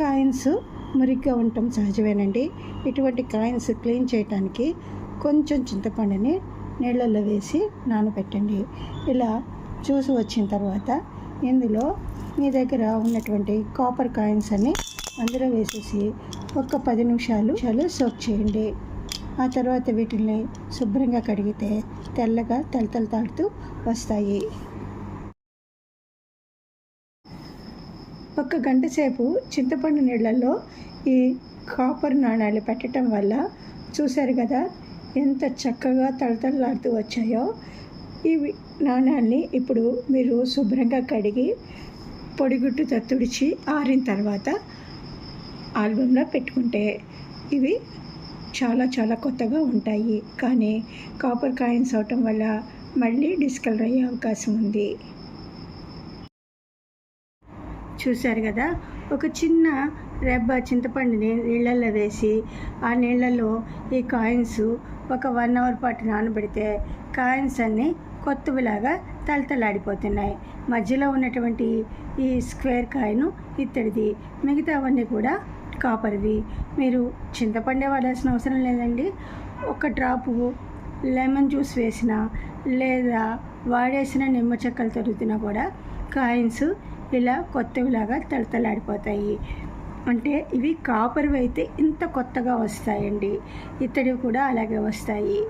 Coins మురిగ్గా ఉండటం సహజమేనండి. ఇటువంటి coins clean చేయడానికి కొంచెం చింతపండుని నీళ్ళల్లో వేసి నానబెట్టండి. ఇలా చూసి వచ్చిన తర్వాత ఇందులో మీ దగ్గర ఉన్నటువంటి కాపర్ కాయిన్స్ అన్ని అందులో వేసేసి ఒక పది నిమిషాలు చాలా సోక్ చేయండి. ఆ తర్వాత వీటిని శుభ్రంగా కడిగితే తెల్లగా తలతలతాడుతూ వస్తాయి. ఒక గంట సేపు చింతపండు నీళ్ళల్లో ఈ కాపర్ నాణాలు పెట్టడం వల్ల చూశారు కదా ఎంత చక్కగా తళతళలాడుతూ వచ్చాయో. ఈ నాణాన్ని ఇప్పుడు మీరు శుభ్రంగా కడిగి పొడిగుట్టుతో తుడిచి ఆరిన తర్వాత ఆల్బంలో పెట్టుకుంటే ఇవి చాలా చాలా కొత్తగా ఉంటాయి. కానీ కాపర్ కాయిన్స్ అవటం వల్ల మళ్ళీ డిస్కలర్ అయ్యే అవకాశం ఉంది. చూశారు కదా ఒక చిన్న రెబ్బ చింతపండుని నీళ్ళల్లో వేసి ఆ నీళ్ళల్లో ఈ కాయిన్స్ ఒక వన్ అవర్ పాటు నానబెడితే కాయిన్స్ అన్నీ కొత్తవిలాగా తలతలాడిపోతున్నాయి. మధ్యలో ఉన్నటువంటి ఈ స్క్వేర్ కాయను ఇత్తడిది మిగతావన్నీ కూడా కాపర్వి. మీరు చింతపండే వాడాల్సిన అవసరం లేదండి. ఒక డ్రాపు లెమన్ జ్యూస్ వేసిన లేదా వాడేసిన నిమ్మ చెక్కలు తరుగుతున్నా కూడా కాయిన్స్ ఇలా కొత్తవిలాగా తడతలాడిపోతాయి అంటే ఇవి కాపర్వి అయితే ఇంత కొత్తగా వస్తాయండి. ఇత్తడివి కూడా అలాగే వస్తాయి.